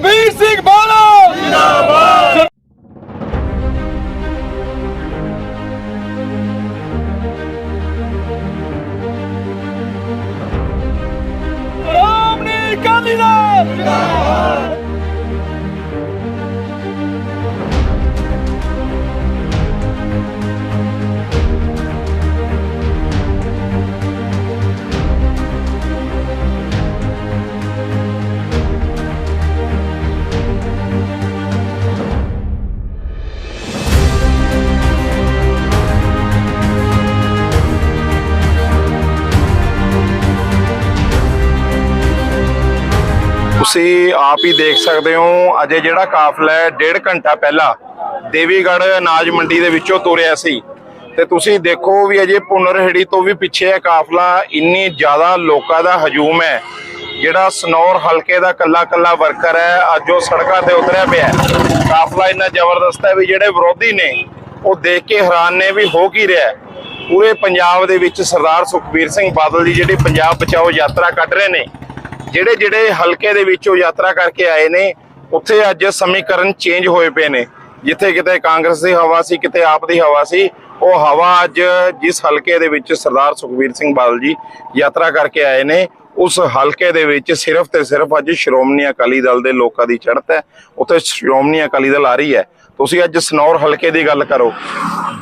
ਸੁਖਬੀਰ ਸਿੰਘ ਤੁਸੀਂ ਆਪ ਹੀ ਦੇਖ ਸਕਦੇ ਹੋ, ਅਜੇ ਜਿਹੜਾ ਕਾਫਲਾ ਹੈ, ਡੇਢ ਘੰਟਾ ਪਹਿਲਾਂ ਦੇਵੀਗੜ੍ਹ ਅਨਾਜ ਮੰਡੀ ਦੇ ਵਿੱਚੋਂ ਤੁਰਿਆ ਸੀ। ਤੇ ਤੁਸੀਂ ਦੇਖੋ ਵੀ ਅਜੇ ਪੁਨਰਹੇੜੀ ਤੋਂ ਵੀ ਪਿੱਛੇ ਹੈ ਕਾਫਲਾ ਇੰਨੀ ਜ਼ਿਆਦਾ ਲੋਕਾਂ ਦਾ ਹਜੂਮ ਹੈ, ਜਿਹੜਾ ਸਨੌਰ ਹਲਕੇ ਦਾ ਕੱਲਾ ਕੱਲਾ ਵਰਕਰ ਹੈ, ਅੱਜ ਉਹ ਸੜਕਾਂ ਤੇ ਉਤਰਿਆ ਪਿਆ ਕਾਫਲਾ ਇੰਨਾ ਜ਼ਬਰਦਸਤ ਹੈ ਵੀ ਜਿਹੜੇ ਵਿਰੋਧੀ ਨੇ, ਉਹ ਦੇਖ ਕੇ ਹੈਰਾਨ ਨੇ ਵੀ ਹੋ ਕੀ ਰਿਹਾ ਪੂਰੇ ਪੰਜਾਬ ਦੇ ਵਿੱਚ ਸਰਦਾਰ ਸੁਖਬੀਰ ਸਿੰਘ ਬਾਦਲ ਦੀ ਜਿਹੜੀ ਪੰਜਾਬ ਬਚਾਓ ਯਾਤਰਾ ਕੱਢ ਰਹੇ ਨੇ ਜਿਹੜੇ ਜਿਹੜੇ ਹਲਕੇ ਦੇ ਵਿੱਚ ਉਹ ਯਾਤਰਾ ਕਰਕੇ ਆਏ ਨੇ, ਉੱਥੇ ਅੱਜ ਸਮੀਕਰਨ ਚੇਂਜ ਹੋਏ ਪਏ ਨੇ। ਜਿੱਥੇ ਕਿਤੇ ਕਾਂਗਰਸ ਦੀ ਹਵਾ ਸੀ, ਕਿਤੇ ਆਪ ਦੀ ਹਵਾ ਸੀ, ਉਹ ਹਵਾ ਅੱਜ ਜਿਸ ਹਲਕੇ ਦੇ ਵਿੱਚ ਸਰਦਾਰ ਸੁਖਬੀਰ ਸਿੰਘ ਬਾਦਲ ਜੀ ਯਾਤਰਾ ਕਰਕੇ ਆਏ ਨੇ, ਉਸ ਹਲਕੇ ਦੇ ਵਿੱਚ ਸਿਰਫ ਤੇ ਸਿਰਫ ਅੱਜ ਸ਼੍ਰੋਮਣੀ ਅਕਾਲੀ ਦਲ ਦੇ ਲੋਕਾਂ ਦੀ ਚੜ੍ਹਤ ਹੈ। ਉੱਥੇ ਸ਼੍ਰੋਮਣੀ ਅਕਾਲੀ ਦਲ ਆ ਰਹੀ ਹੈ। ਤੁਸੀਂ ਅੱਜ ਸਨੌਰ ਹਲਕੇ ਦੀ ਗੱਲ ਕਰੋ।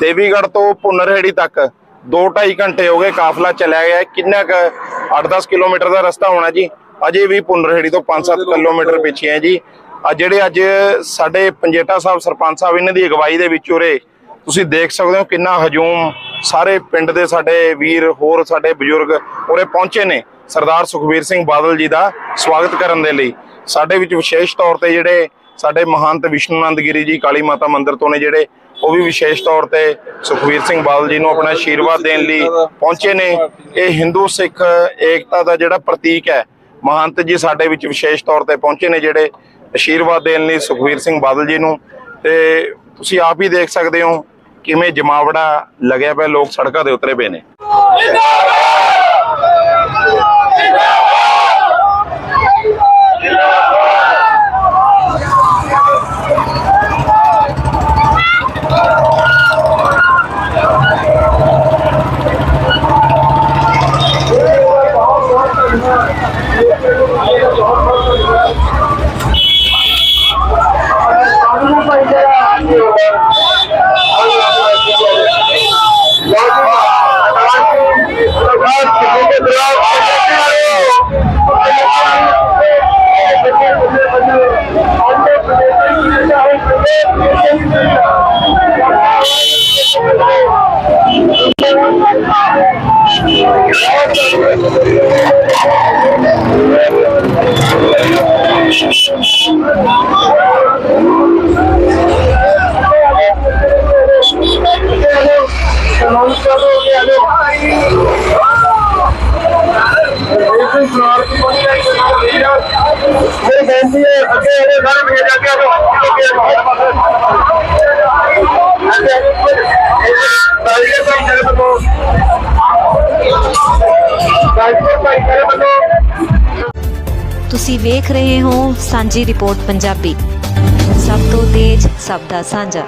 ਦੇਵੀਗੜ ਤੋਂ ਪੁਨਰਹੇੜੀ ਤੱਕ 2.5 ਘੰਟੇ ਹੋ ਗਏ ਕਾਫਲਾ ਚਲਿਆ ਗਿਆ ਕਿੰਨਾ ਕੁ 8-10 ਕਿਲੋਮੀਟਰ ਦਾ ਰਸਤਾ ਹੋਣਾ ਜੀ? ਅਜੇ ਵੀ ਪੁਨਰਹੇੜੀ ਤੋਂ 5-7 ਕਿਲੋਮੀਟਰ ਪਿੱਛੇ ਹੈ ਜੀ। ਆ ਜਿਹੜੇ ਅੱਜ ਸਾਡੇ ਪੰਜੇਟਾ ਸਾਹਿਬ ਸਰਪੰਚ ਸਾਹਿਬ ਇਹਨਾਂ ਦੀ ਅਗਵਾਈ ਦੇ ਵਿੱਚ ਉਰੇ ਤੁਸੀਂ ਦੇਖ ਸਕਦੇ ਹੋ ਕਿੰਨਾ ਹਜੂਮ ਸਾਰੇ ਪਿੰਡ ਦੇ ਸਾਡੇ ਵੀਰ ਹੋਰ ਸਾਡੇ ਬਜ਼ੁਰਗ ਉਰੇ ਪਹੁੰਚੇ ਨੇ। ਸਰਦਾਰ ਸੁਖਬੀਰ ਸਿੰਘ ਬਾਦਲ ਜੀ ਦਾ ਸਵਾਗਤ ਕਰਨ ਦੇ ਲਈ। ਸਾਡੇ ਵਿੱਚ ਵਿਸ਼ੇਸ਼ ਤੌਰ ਤੇ ਜਿਹੜੇ ਸਾਡੇ ਮਹੰਤ ਵਿਸ਼ਨੂਨੰਦ ਗਿਰੀ ਜੀ ਕਾਲੀ ਮਾਤਾ ਮੰਦਿਰ ਤੋਂ ਨੇ ਜਿਹੜੇ ਉਹ ਵੀ ਵਿਸ਼ੇਸ਼ ਤੌਰ ਤੇ ਸੁਖਬੀਰ ਸਿੰਘ ਬਾਦਲ ਜੀ ਨੂੰ ਆਪਣਾ ਆਸ਼ੀਰਵਾਦ ਦੇਣ ਲਈ ਪਹੁੰਚੇ ਨੇ। ਇਹ ਹਿੰਦੂ ਸਿੱਖ ਏਕਤਾ ਦਾ ਜਿਹੜਾ ਪ੍ਰਤੀਕ ਹੈ ਮਹੰਤ ਜੀ ਸਾਡੇ ਵਿੱਚ ਵਿਸ਼ੇਸ਼ ਤੌਰ ਤੇ ਪਹੁੰਚੇ ਨੇ ਜਿਹੜੇ ਆਸ਼ੀਰਵਾਦ ਦੇਣ ਲਈ ਸੁਖਬੀਰ ਸਿੰਘ ਬਾਦਲ ਜੀ ਨੂੰ। ਤੇ ਤੁਸੀਂ ਆਪ ਹੀ ਦੇਖ ਸਕਦੇ ਹੋ ਕਿਵੇਂ ਜਮਾਵੜਾ ਲੱਗਿਆ ਪਿਆ, ਲੋਕ ਸੜਕਾਂ ਤੇ ਉਤਰੇ ਪਏ ਨੇ। ਮੇਰੀ ਬੇਨਤੀ ਹੈ ਅੱਗੇ ਇਹਦੇ ਸਾਰੇ ਮੇਰੇ ਜਾ ਕੇ ਤੁਸੀਂ ਵੇਖ ਰਹੇ ਹੋ ਸਾਂਝੀ ਰਿਪੋਰਟ ਪੰਜਾਬੀ। ਸਭ ਤੋਂ ਤੇਜ਼, ਸਭ ਦਾ ਸਾਂਝਾ।